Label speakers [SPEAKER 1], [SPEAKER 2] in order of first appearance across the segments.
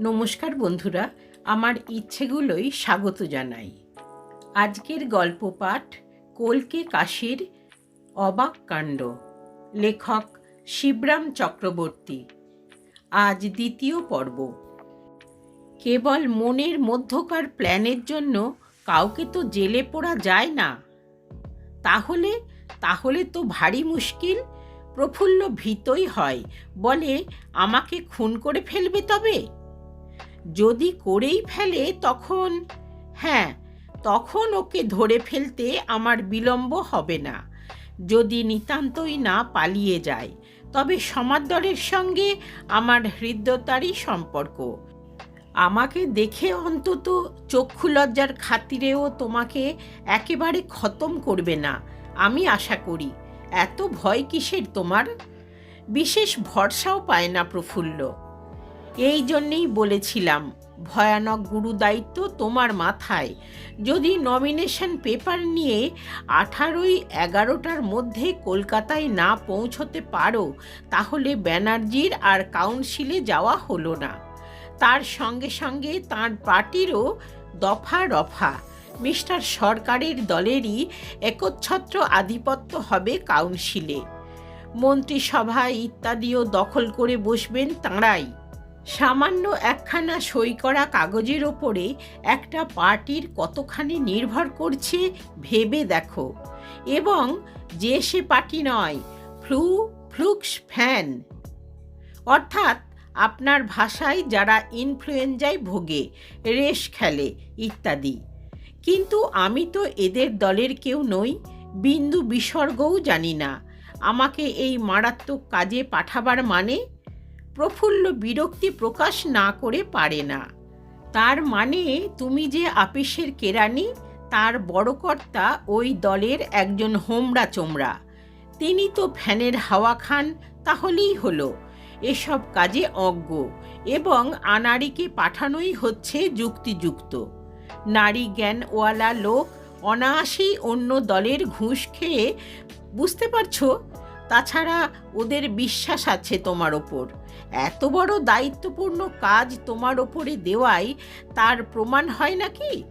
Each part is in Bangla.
[SPEAKER 1] নমস্কার বন্ধুরা, আমার ইচ্ছেগুলোই স্বাগত জানাই। আজকের গল্প পাঠ কলকে কাশীর অবাক কাণ্ড। লেখক শিবরাম চক্রবর্তী। আজ দ্বিতীয় পর্ব। কেবল মনের মধ্যকার প্ল্যানের জন্য কাউকে তো জেলে পড়া যায় না। তাহলে তাহলে তো ভারী মুশকিল, প্রফুল্ল ভীতই হয়, বলে আমাকে খুন করে ফেলবে তবে? যদি করেই ফেলে তখন হ্যাঁ তখন ওকে ধরে ফেলতে আমার বিলম্ব হবে না। যদি নিতান্তই না পালিয়ে যায়, তবে সমাদরের সঙ্গে আমার হৃদ্যতারই সম্পর্ক। আমাকে দেখে অন্তত চক্ষু লজ্জার খাতিরেও তোমাকে একেবারে খতম করবে না, আমি আশা করি। এত ভয় কিসের তোমার? বিশেষ ভরসাও পায় না প্রফুল্ল। এই জন্যেই বলেছিলাম, ভয়ানক গুরু দায়িত্ব তোমার মাথায়। যদি নমিনেশন পেপার নিয়ে আঠারোই এগারোটার মধ্যে কলকাতায় না পৌঁছতে পারো, তাহলে ব্যানার্জির আর কাউন্সিলে যাওয়া হলো না। তার সঙ্গে সঙ্গে তার পার্টিরও দফা রফা। মিস্টার সরকারের দলেরই একচ্ছত্র আধিপত্য হবে কাউন্সিলে মন্ত্রিসভা ইত্যাদিও দখল করে বসবেন তাঁরাই। সামান্য একখানা সই করা কাগজের ওপরে একটা পার্টির কতখানি নির্ভর করছে ভেবে দেখো। এবং যে সে পার্টি নয় ফ্লু ফ্লুক্স ফ্যান। অর্থাৎ আপনার ভাষায় যারা ইনফ্লুয়েঞ্জায় ভোগে, রেশ খেলে, ইত্যাদি। কিন্তু আমি তো এদের দলের কেউ নই, বিন্দু বিসর্গও জানি না। আমাকে এই মারাত্মক কাজে পাঠাবার মানে প্রফুল্ল বিরক্তি প্রকাশ না করে পারে না। তার মানে তুমি যে আপিসের কেরানি তার বড় কর্তা ওই দলের একজন হোমরা চোমরা তিনি তো ফ্যানের হাওয়া খান, তাহলেই হলো। এসব কাজে অজ্ঞ এবং আনাড়িকে পাঠানোই হচ্ছে যুক্তিযুক্ত। নারী জ্ঞানওয়ালা লোক অনায়াসেই অন্য দলের ঘুষ খেয়ে, বুঝতে পারছ? তাছাড়া ওদের বিশ্বাস আছে তোমার ওপর। এত বড় দায়িত্বপূর্ণ কাজ তোমার ওপরে দেওয়াই তার প্রমাণ হয় নাকি?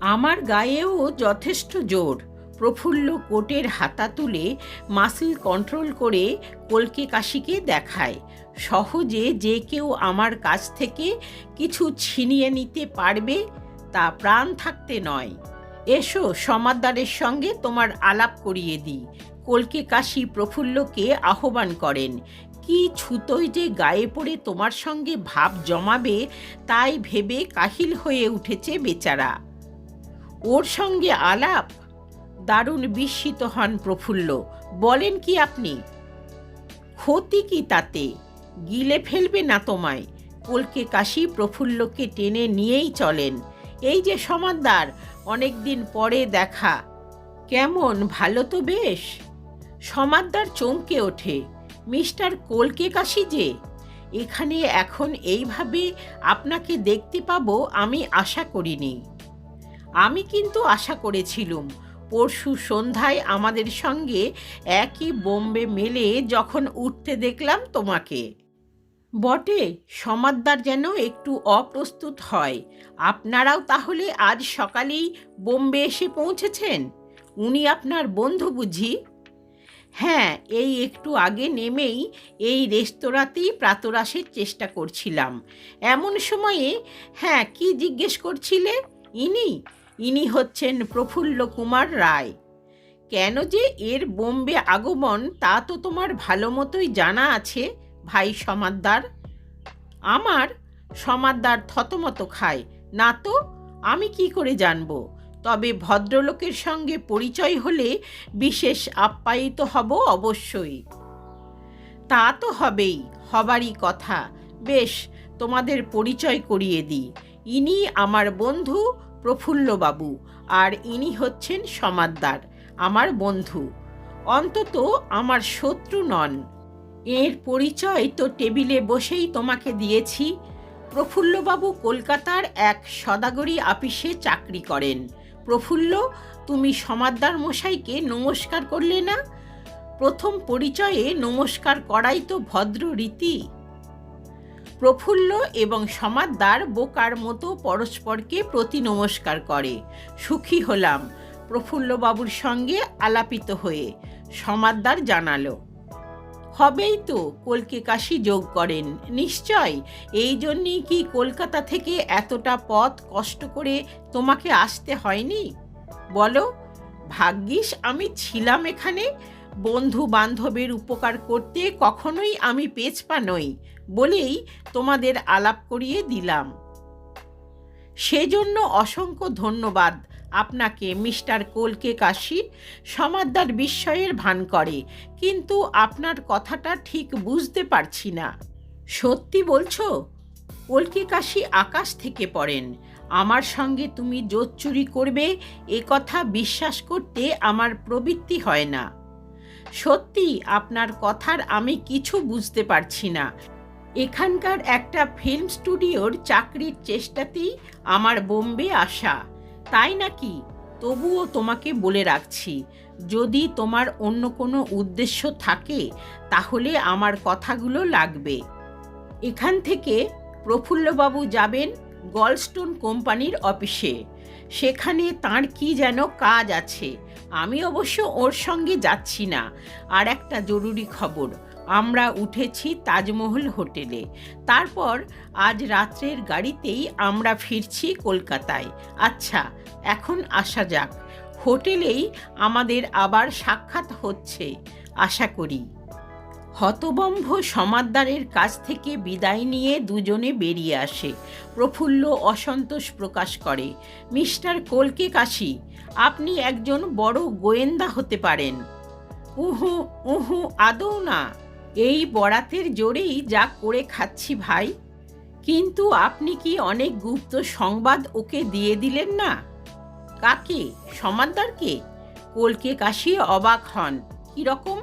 [SPEAKER 1] আমার গায়েও যথেষ্ট জোর। প্রফুল্ল কোটের হাতা তুলে মাসিল কন্ট্রোল করে কলকে কাশিকে দেখায়। সহজে যে কেউ আমার কাছ থেকে কিছু ছিনিয়ে নিতে পারবে তা প্রাণ থাকতে নয়। এসো সমাদ্দারের সঙ্গে তোমার আলাপ করিয়ে দিই। কলকে কাশি প্রফুল্লকে আহ্বান করেন। কি ছুতোয় যে গায়ে পড়ে তোমার সঙ্গে ভাব জমাবে, তাই ভেবে কাহিল হয়ে উঠেছে বেচারা। ওর সঙ্গে আলাপ? দারুণ বিস্মিত হন প্রফুল্ল। বলেন কি আপনি? ক্ষতি কি তাতে? গিলে ফেলবে না তোমায়। কলকে কাশি প্রফুল্লকে টেনে নিয়েই চলেন। এই যে সমাদদার অনেকদিন পরে দেখা। কেমন, ভালো তো বেশ? সমাদদার চমকে ওঠে, মিস্টার কলকে কাশি যে, এখানে এখন এইভাবে আপনাকে দেখতে পাবো আমি আশা করিনি। আমি কিন্তু আশা করেছিলুম, পরশু সন্ধ্যায় আমাদের সঙ্গে একই বোম্বে মেলে যখন উঠতে দেখলাম তোমাকে। বটে, সমাদদার যেন একটু অপ্রস্তুত হয়, আপনারাও তাহলে আজ সকালেই বোম্বে এসে পৌঁছেছেন? উনি আপনার বন্ধু বুঝি? হ্যাঁ এই একটু আগে নেমেই এই রেস্তোরাঁতেই প্রাতরাশের চেষ্টা করছিলাম। এমন সময়ে হ্যাঁ কি জিজ্ঞেস করছিলে? ইনি ইনি হচ্ছেন প্রফুল্ল কুমার রায়। কেন যে এর বোম্বে আগমন তা তো তোমার ভালো মতোই জানা আছে, ভাই সমাদ্দার। আমার সমাদ্দার থতমত খায়। না তো, আমি কি করে জানব? তবে ভদ্রলোকের সঙ্গে পরিচয় হলে বিশেষ আপ্যায়িত হব অবশ্যই। তা তো হবেই, হবারই কথা। বেশ, তোমাদের পরিচয় করিয়ে দিই। ইনি আমার বন্ধু প্রফুল্লবাবু আর ইনি হচ্ছেন সমাদ্দার, আমার বন্ধু। অন্তত আমার শত্রু নন। এর পরিচয় তো টেবিলে বসেই তোমাকে দিয়েছি। প্রফুল্লবাবু কলকাতার এক সদাগরি আপিসে চাকরি করেন। প্রফুল্ল, তুমি সমাদ্দার মশাইকে নমস্কার করলে না? প্রথম পরিচয়ে নমস্কার করাই তো ভদ্র রীতি। প্রফুল্ল এবং সমাদদার বোকার মতো পরস্পরকে প্রতি নমস্কার করে। সুখী হলাম। প্রফুল্লবাবুর সঙ্গে আলাপিত হয়ে সমাদদার জানালো হবেই তো কলকে কাশি যোগ করেন। নিশ্চয়, এই জন্যেই কি কলকাতা থেকে এতটা পথ কষ্ট করে তোমাকে আসতে হয়নি? বলো, ভাগ্যিস আমি ছিলাম এখানে। বন্ধু বান্ধবের উপকার করতে কখনোই আমি পেছপা নই, বলেই তোমাদের আলাপ করিয়ে দিলাম। সেজন্য অসংখ্য ধন্যবাদ। আপনাকে মিস্টার কোলকে কাশি সমাদ্দার বিস্ময়ের ভান করে, কিন্তু আপনার কথাটা ঠিক বুঝতে পারছি না। সত্যি বলছো? কলকে কাশি আকাশ থেকে পড়েন। আমার সঙ্গে তুমি জোর চুরি করবে, এ কথা বিশ্বাস করতে আমার প্রবৃত্তি হয় না। সত্যি, আপনার কথার আমি কিছু বুঝতে পারছি না। এখানকার একটা ফিল্ম স্টুডিওর চাকরির চেষ্টাতেই আমার বোম্বে আসা। তাই নাকি? তবুও তোমাকে বলে রাখছি, যদি তোমার অন্য কোনো উদ্দেশ্য থাকে, তাহলে আমার কথাগুলো লাগবে। এখান থেকে প্রফুল্লবাবু যাবেন গলস্টোন কোম্পানির অফিসে। সেখানে তার কি যেন কাজ আছে। আমি অবশ্য ওর সঙ্গে যাচ্ছি না। আর একটা জরুরি খবর আমরা উঠেছি তাজমহল হোটেলে। তারপর আজ রাত্রের গাড়িতেই আমরা ফিরছি কলকাতায়। আচ্ছা এখন আসা যাক। হোটেলেই আমাদের আবার সাক্ষাৎ হচ্ছে, আশা করি। হতবম্ভ সমাদ্দারের কাছ থেকে বিদায় নিয়ে দুজনে বেরিয়ে আসে। প্রফুল্ল অসন্তোষ প্রকাশ করে, মিস্টার কলকে কাশি, আপনি একজন বড় গোয়েন্দা হতে পারেন। উহু উহু, আদৌ না। এই বরাতের জোরেই যা করে খাচ্ছি ভাই। কিন্তু আপনি কি অনেক গুপ্ত সংবাদ ওকে দিয়ে দিলেন না? কাকে? সমাদ্দারকে? কলকে কাশি অবাক হন। কীরকম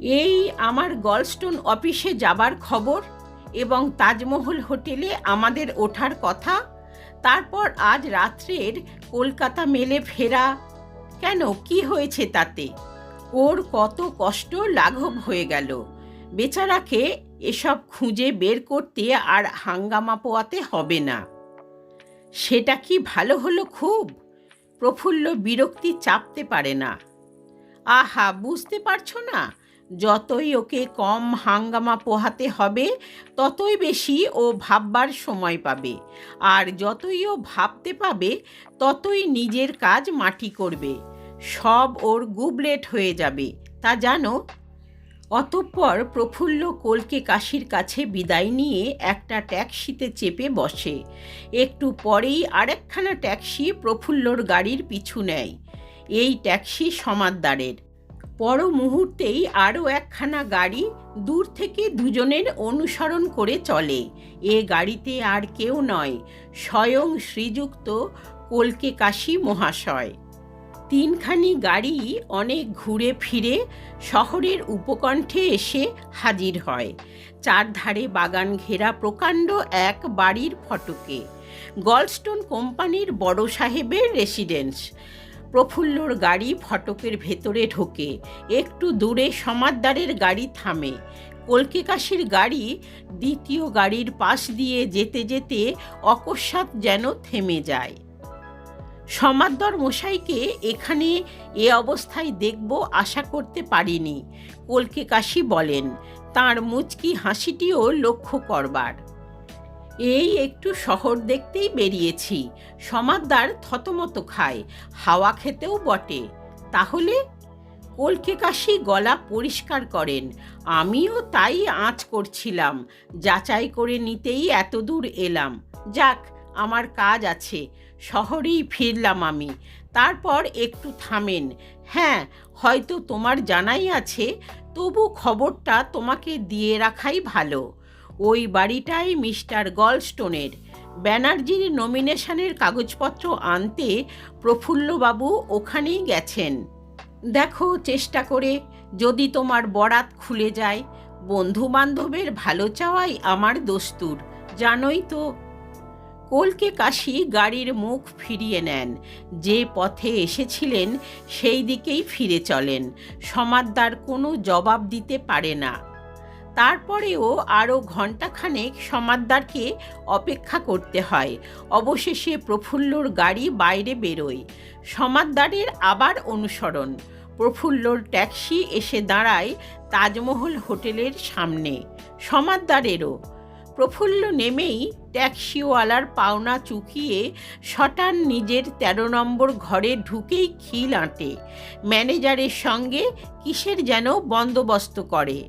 [SPEAKER 1] এই আমার গলস্টোন অফিসে যাবার খবর এবং তাজমহল হোটেলে আমাদের ওঠার কথা, তারপর আজ রাত্রের কলকাতা মেলে ফেরা। কেন? কি হয়েছে তাতে? ওর কত কষ্ট লাঘব হয়ে গেল। বেচারাকে এসব খুঁজে বের করতে আর হাঙ্গামা পোয়াতে হবে না। সেটা কি ভালো হলো খুব? প্রফুল্ল বিরক্তি চাপতে পারে না। আহা, বুঝতে পারছ না? যতই ওকে কম হাঙ্গামা পোহাতে হবে, ততই বেশি ও ভাববার সময় পাবে। আর যতই ও ভাবতে পাবে, ততই নিজের কাজ মাটি করবে। সব ওর গুবলেট হয়ে যাবে। তা জানো অতঃপর প্রফুল্ল কলকে কাশির কাছে বিদায় নিয়ে একটা ট্যাক্সিতে চেপে বসে। একটু পরেই আরেকখানা ট্যাক্সি প্রফুল্লর গাড়ির পিছু নেয়। এই ট্যাক্সি সমাদদারের। পর মুহূর্তেই আরও একখানা গাড়ি দূর থেকে দুজনের অনুসরণ করে চলে। এ গাড়িতে আর কেউ নয়, স্বয়ং শ্রীযুক্ত কলকে কাশী মহাশয়। তিনখানি গাড়ি অনেক ঘুরে ফিরে শহরের উপকণ্ঠে এসে হাজির হয়। চারধারে বাগান ঘেরা প্রকাণ্ড এক বাড়ির ফটকে। গলস্টোন কোম্পানির বড় সাহেবের রেসিডেন্স। প্রফুল্লর গাড়ি ফটকের ভেতরে ঢোকে। একটু দূরে সমাদদারের গাড়ি থামে। কলকেকাশির গাড়ি দ্বিতীয় গাড়ির পাশ দিয়ে যেতে যেতে অকস্মাৎ যেন থেমে যায়। সমাদ্দর মশাইকে এখানে এ অবস্থায় দেখব আশা করতে পারিনি। কলকে কাশি বলেন, তাঁর মুচকি হাসিটিও লক্ষ্য করবার। এই একটু শহর দেখতেই বেরিয়েছি। সমাদ্দার থতমত খায়, হাওয়া খেতেও বটে। তাহলে? কলকে কাশি গলা পরিষ্কার করেন, আমিও তাই আঁচ করছিলাম, যাচাই করে নিতেই এত দূর এলাম। যাক, আমার কাজ আছে। শহরেই ফিরলাম আমি। তারপর একটু থামেন। হ্যাঁ হয়তো তোমার জানাই আছে, তবু খবরটা তোমাকে দিয়ে রাখাই ভালো। ওই বাড়িটাই মিস্টার গলস্টোনের। ব্যানার্জির নমিনেশনের কাগজপত্র আনতে প্রফুল্লবাবু ওখানেই গেছেন। দেখো চেষ্টা করে, যদি তোমার বরাত খুলে যায়। বন্ধু বান্ধবের ভালো চাওয়াই আমার দস্তুর। জানোই তো কলকে কাশি গাড়ির মুখ ফিরিয়ে নেন। যে পথে এসেছিলেন সেই দিকেই ফিরে চলেন। সমাদ্দার কোনো জবাব দিতে পারে না। তারপরেও আরও ঘণ্টাখানেক সমাদ্দারকে অপেক্ষা করতে হয়। অবশেষে প্রফুল্লর গাড়ি বাইরে বেরোয়। সমাদ্দারের আবার অনুসরণ। প্রফুল্লর ট্যাক্সি এসে দাঁড়ায় তাজমহল হোটেলের সামনে। সমাদ্দারেরও প্রফুল্ল নেমেই ট্যাক্সিওয়ালার পাওনা চুকিয়ে শটান নিজের তেরো নম্বর ঘরে ঢুকেই খিল আঁটে। ম্যানেজারের সঙ্গে কিসের যেন বন্দোবস্ত করে।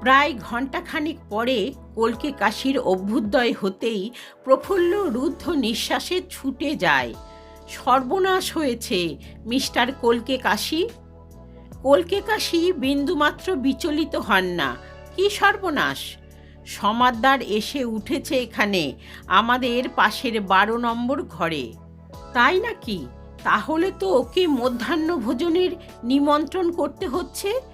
[SPEAKER 1] প্রায় ঘণ্টাখানিক পরে কলকে কাশির অভ্যুদয় হতেই প্রফুল্ল রুদ্ধ নিঃশ্বাসে ছুটে যায়। সর্বনাশ হয়েছে মিস্টার কলকে কাশি। কলকে কাশি বিন্দুমাত্র বিচলিত হন না। কি সর্বনাশ? সমাদ্দার এসে উঠেছে এখানে, আমাদের পাশের বারো নম্বর ঘরে। তাই নাকি? তাহলে তো ওকে মধ্যাহ্ন ভোজনের নিমন্ত্রণ করতে হচ্ছে?